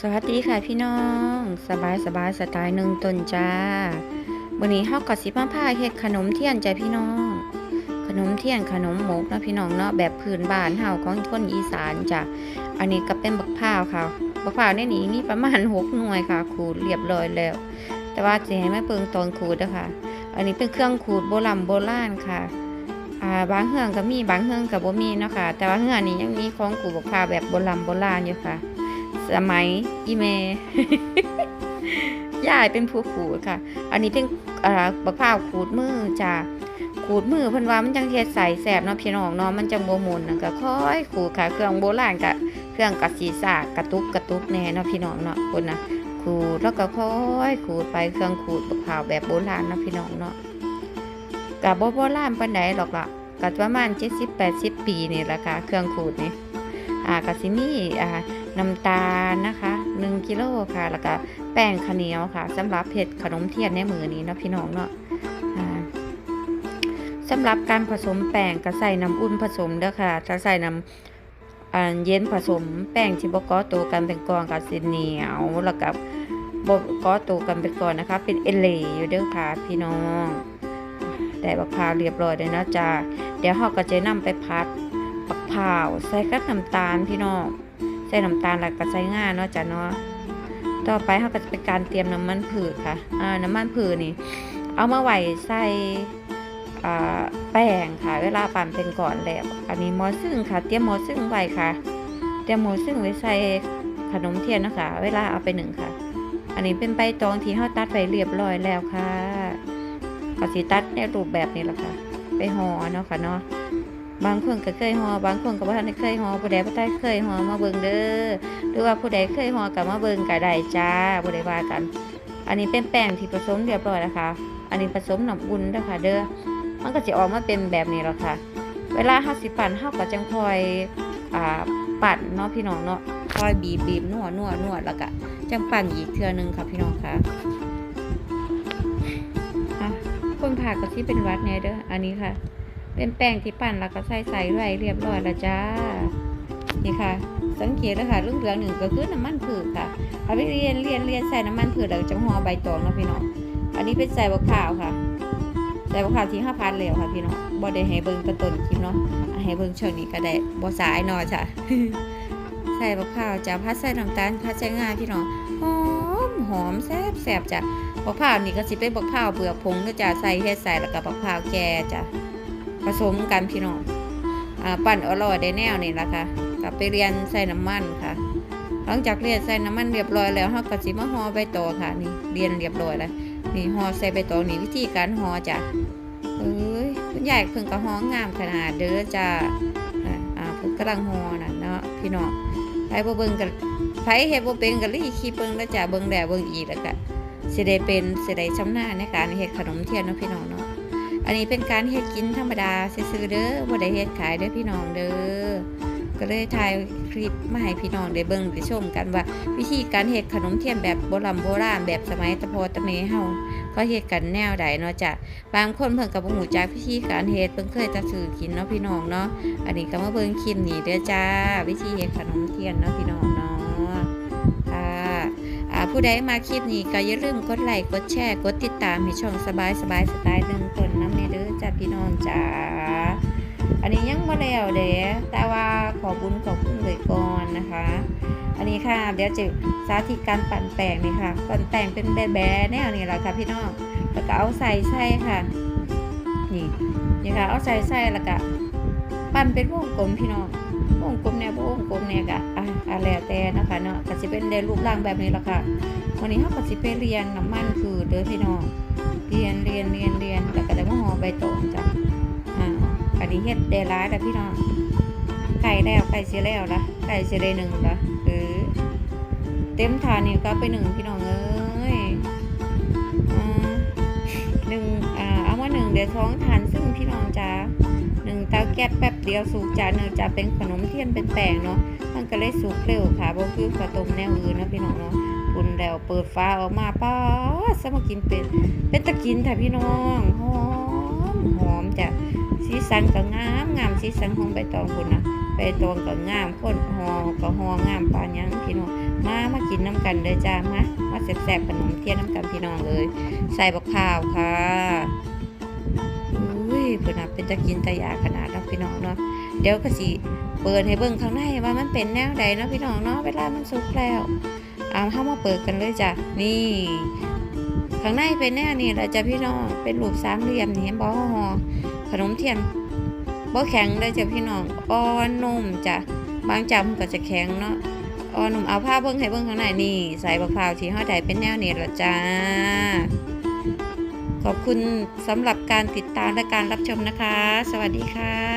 สวัสดีค่ะพี่น้อง สบายสบายสไตล์หนึ่งตนจ้าวันนี้เฮาก็สิมาพาเฮ็ดขนมเทียนจ้ะพี่น้อง ขนมเทียนขนมหมกเนาะพี่น้องเนาะแบบพื้นบ้านเฮาของคนอีสานจ้ะอันนี้ก็เป็นบักพร้าวค่ะบักพร้าวในนี้มีประมาณหกหน่วยค่ะขูดเรียบร้อยแล้ว แต่ว่าจะให้แม่เปิงตอนขูดนะคะอันนี้เป็นเครื่องขูดโบราณโบราณค่ะาบางเฮืองก็มีบางเฮืองก็บ่มีเนาะค่ะแต่ว่าเฮืองนี้ยังมีของขูดบักพร้าวแบบโบราณโบราณอยู่ค่ะ สมัยอีเมยายเป็นผู้ขูดค่ะ อันนี้เป็นอ่าบักพร้าวขูดมือจ้าขูดมือเพิ่นว่ามันจังเฮ็ดใสแสบเนาะพี่น้องเนาะมันจังบ่หมุนน่ะก็ค่อยขูดค่ะ เครื่องโบราณก็เครื่องกะสีสากกระตุกกระตุกแน่เนาะพี่น้องเนาะคนนะขูดแล้วก็ค่อยขูดไปเครื่องขูดบักพร้าวแบบโบราณเนาะพี่น้องเนาะก็บ่โบราณปานใดหรอกล่ะก็ประมาณ70-80ปีนี่แหละค่ะ เครื่องขูดนี่อ่ากะสิมีอ่า น้ำตาลนะคะ1กิโลค่ะแล้วก็แป้งข้าวเหนียวค่ะสำหรับเผ็ดขนมเทียนในมือนี้เนาะพี่น้องเนาะสำหรับการผสมแป้งก็ใส่น้ำอุ่นผสมเด้อค่ะถ้าใส่น้ำเย็นผสมแป้งที่บกอตัวกันเป็นกอนกับสีเหนียวแล้วก็บกอตัวกันเป็นกอนนะคะ เป็นเอเลอยู่เด้อค่ะพี่น้องแต่บักพร้าวเรียบร้อยเลยนะจ้าเดี๋ยวเราก็จะนำไปพัดบักพร้าวใส่กับน้ำตาลพี่น้อง ส่น้ำตาลแล้วก็ใส่ง่าเนาะจ้ะเนาะต่อไปเขาก็จะเป็นการเตรียมน้ำมันผืดค่ะอ่าน้ำมันผืดนี่ เอามาไหวใส่แป้งค่ะ เวลาปั่นเป็นก่อนแล้วอันนี้หมอซึ่งค่ะ เตรียมหมอซึ่งไว้ค่ะ เตรียมหมอซึ่งไว้ใส่ขนมเทียนนะคะ เวลาเอาไปหนึ่งค่ะ อันนี้เป็นใบตองที่เขาตัดไว้เรียบร้อยแล้วค่ะก็สิตัดในรูปแบบนี้แหละค่ะ ไปห่อเนาะค่ะเนาะ บางคนก็เคยหอบางคนก็บ่ทันได้เคยหอผู้ใดบ่ได้เคยหอมาเบิ่งเด้อหรือว่าผู้ใดเคยหอก็มาเบิ่งก็ได้จ้าบ่ได้ว่ากัน อันนี้เป็นแป้งที่ผสมเรียบร้อยแล้วค่ะ อันนี้ผสมน้ำอุ่นเด้อค่ะเด้อมันก็สิออกมาเป็นแบบนี้แล้วค่ะ เวลาเฮาสิปั่นเฮาก็จังคอยอ่าปั่นเนาะพี่น้องเนาะคอยบีบบีบนวดนวดนวดแล้วก็จังปั่นอีกเทื่อหนึงค่ะพี่น้องค่ะอะคนผ่าก็สิเป็นวัดแน่เด้ออันนี้ค่ะ เป็นแป้งที่ปั่นแล้วก็ใส่ใส่ไว้เรียบร้อยแล้วจ้า นี่ค่ะ สังเกตเลยค่ะเรื่องเหลืองหนึ่งก็คือน้ำมันผืดค่ะเอาไปเรียนเรียนเรียนใส่น้ำมันผืดแล้วจะห่อใบตองนะพี่น้อง อันนี้เป็นใส่บะขาวค่ะ ใส่บะขาวที่ห้าพันแล้วค่ะพี่น้องบ่ได้ให้เบิ่งตะต้นคลิปเนาะ ให้เบิ่งช่วงนี้ก็ได้บ่สายนอจ้ะใส่บะขาวจ้ะพัดใส่น้ำตาลพัดใส่งาพี่น้องหอมหอมแซ่บแซ่บจ้ะบะขาวนี่ก็สิเป็นบะขาวเปลือกผงเนาะจ้ะใส่เฮ็ดใส่แล้วก็บะขาวแก่จ้ะ ผสมกันพี่น้องปั่นอร่อยได้แนวนี่ละค่ะกลับไปเรียนใส่น้ำมันค่ะ หลังจากเรียนใส่น้ำมันเรียบร้อยแล้วเราก็สิมาห่อใบตองค่ะนี่เรียนเรียบร้อยแล้วนี่ห่อใส่ใบตองนี่วิธีการห่อจ้ะเอ้ยคุณยายเพิ่งก็ห่องามขนาดเด้อจ้ะอ่าอ่าเพิ่งกำลังห่อน่ะเนาะพี่น้องไปบ่เบิ่งกันไผเฮ็ดบ่เป็นก็รีขี้เบิ่งแล้วจ้ะเบิ่งแล้วเบิ่งอีกแล้วก็สิได้เป็นสิได้ชำนาญในการเฮ็ดขนมเทียนเนาะพี่น้องเนาะ อันนี้เป็นการเฮ็ดกินธรรมดาซื้อๆเด้อบ่ได้เฮ็ดขายเด้อพี่น้องเด้อก็เลยถ่ายคลิปมาให้พี่น้องได้เบิ่งได้ชมกันว่า วิธีการเฮ็ดขนมเทียนแบบโบราณโบราณแบบสมัยตะโพตะเมเฮาก็เฮ็ดกันแนวใดเนาะจ้ะบางคนเพิ่นก็บ่ฮู้จักวิธีการเฮ็ดเพิ่นเคยแต่ซื้อกินเนาะพี่น้องเนาะอันนี้ก็มาเบิ่งคลิปนี้เด้อจ้า วิธีเฮ็ดขนมเทียนเนาะพี่น้องเนาะค่ะ ผู้ใดมาคลิปนี้ก็อย่าลืมกดไลค์กดแชร์กดติดตามให้ช่องสบายสบายสไตล์หนึ่งต้นน้ำในเด้อจ้าพี่น้องจ้าอันนี้ยังบ่แล้วเด้แต่ว่าขอบุญขอบคุณเลยก่อนนะคะ อันนี้ค่ะเดี๋ยวจะสาธิตการปั่นแป้งนี่ค่ะ ปั่นแป้งเป็นแบะๆแนวนี้แหละค่ะพี่น้องแล้วก็เอาใส่ใส่ค่ะ นี่นี่ค่ะเอาใส่ใส่แล้วก็ปั่นเป็นวงกลมพี่น้อง วงกลมแนววงกลมเนี่ยก็อะอะแล้วแต่นะคะเนาะก็สิเป็นได้รูปร่างแบบนี้ละค่ะวันนี้เราก็สิไปเรียนน้ำมันคือเด้อพี่น้องเรียนเรียนเรียนเรียนแล้วก็ได้มาห่อใบตองจ้ะอ่าอันนี้เฮ็ดได้ร้ายแล้วพี่น้องไก่แล้วไก่เสียแล้วละไก่เสียได้หนึ่งละเออเต็มถาดนี่ก็ไปหนึ่งพี่น้องเอ้ยอ่าหนึ่งอ่าเอามาหนึ่งเดี๋ยวท้องทานซึ่งพี่น้องจ้า ตาแก๊สแป๊บเดียวสุกจ้าเนื่องจากเป็นขนมเทียนเป็นแป้งเนาะมันก็เลยสุกเร็วค่ะบ่คือข้าวต้มแนวอื่นนะพี่น้องเนาะอุ่นแล้วเปิดฟ้าออกมาป้าสมากินเป็นเป็นตะกินค่ะพี่น้องหอมหอมจ้ะสีสันก็งามงามสีสันของใบตองคุณนะใบตองก็งามคนหอก็หองามปานหยังพี่น้องมามากินน้ำกันเลยจ้ามามาแซ่บๆขนมเทียนน้ำกันพี่น้องเลย ใส่บักข้าวค่ะอุ้ยเพื่อนะเป็นตะกินตะยาขนาด พี่น้องเนาะเดี๋ยวก็สิเปิดให้เบิ่งข้างในว่ามันเป็นแนวใดเนาะพี่น้องเนาะเวลามันสุกแล้วเอาเข้ามาเปิดกันเลยจ้ะนี่ข้างในเป็นแนวนี้แหละจ้ะพี่น้องเป็นรูปสามเหลี่ยมนี่เห็นบ่ห่อขนมเทียนบ่แข็งเลยจ้ะพี่น้องอ่อนนุ่มจ้ะบางจำก็จะแข็งเนาะอ่อนนุ่มเอาผ้าเบิ่งให้เบิ่งข้างในนี่ใส่บักพร้าวที่ห่อใดเป็นแนวนี้ละจ้าขอบคุณสำหรับการติดตามและการรับชมนะคะ สวัสดีค่ะ